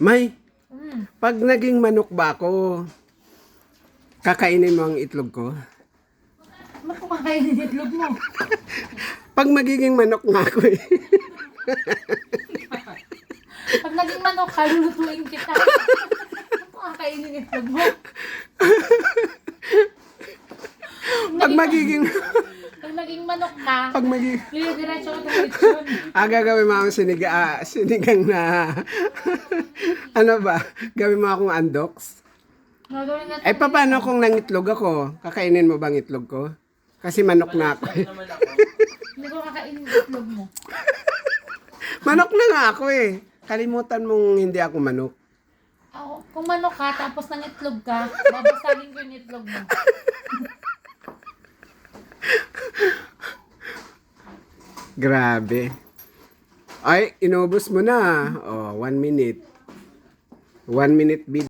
May, pag naging manok ba ako, kakainin mo ang itlog ko? Ba't kumakain yung itlog mo? Pag magiging manok nga ako eh. Pag naging manok ka, lulutuin kita. Kumakain yung itlog mo? Pag magiging, naging manok ka, pag magiging, lilidiretso ka ng lechon. ah, gagawin mo akong siniga, ah, sinigang na, ano ba, gawin mo akong andoks? Gagawin natin. Eh, paano kung nangitlog ako? Kakainin mo bang itlog ko? Kasi manok na ako eh. Hindi ko kakain yung itlog mo. Manok na nga ako eh. Kalimutan mong hindi ako manok. Ako, kung manok ka, tapos nang itlog ka, babasagin ko yung itlog mo. Grabe. Ay, inubos mo na. Oh, one minute. One minute video.